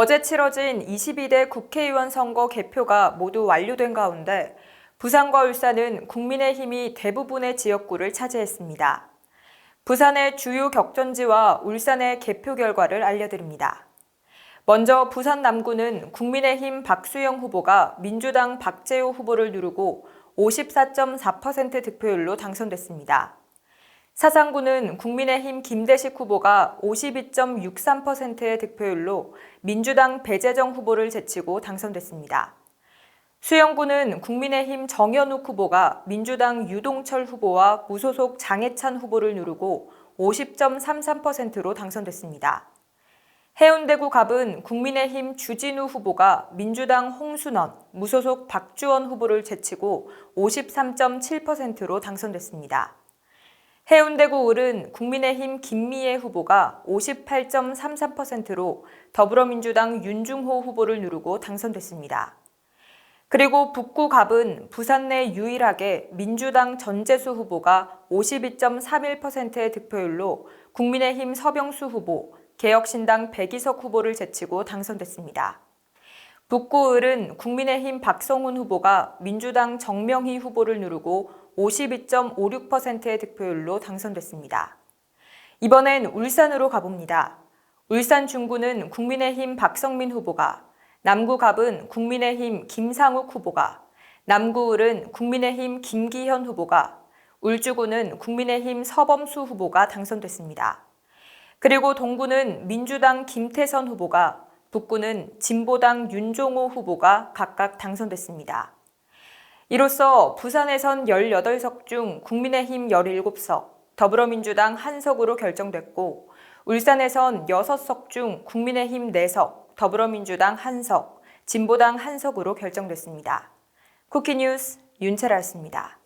어제 치러진 22대 국회의원 선거 개표가 모두 완료된 가운데 부산과 울산은 국민의힘이 대부분의 지역구를 차지했습니다. 부산의 주요 격전지와 울산의 개표 결과를 알려드립니다. 먼저 부산 남구는 국민의힘 박수영 후보가 민주당 박재호 후보를 누르고 54.4% 득표율로 당선됐습니다. 사상구는 국민의힘 김대식 후보가 52.63%의 득표율로 민주당 배재정 후보를 제치고 당선됐습니다. 수영구는 국민의힘 정현욱 후보가 민주당 유동철 후보와 무소속 장해찬 후보를 누르고 50.33%로 당선됐습니다. 해운대구 갑은 국민의힘 주진우 후보가 민주당 홍순원, 무소속 박주원 후보를 제치고 53.7%로 당선됐습니다. 해운대구 을은 국민의힘 김미애 후보가 58.33%로 더불어민주당 윤중호 후보를 누르고 당선됐습니다. 그리고 북구 갑은 부산 내 유일하게 민주당 전재수 후보가 52.31%의 득표율로 국민의힘 서병수 후보, 개혁신당 백이석 후보를 제치고 당선됐습니다. 북구 을은 국민의힘 박성훈 후보가 민주당 정명희 후보를 누르고 52.56%의 득표율로 당선됐습니다. 이번엔 울산으로 가봅니다. 울산 중구는 국민의힘 박성민 후보가, 남구갑은 국민의힘 김상욱 후보가, 남구을은 국민의힘 김기현 후보가, 울주구는 국민의힘 서범수 후보가 당선됐습니다. 그리고 동구는 민주당 김태선 후보가, 북구는 진보당 윤종호 후보가 각각 당선됐습니다. 이로써 부산에선 18석 중 국민의힘 17석, 더불어민주당 1석으로 결정됐고 울산에선 6석 중 국민의힘 4석, 더불어민주당 1석, 진보당 1석으로 결정됐습니다. 쿠키뉴스 윤채라였습니다.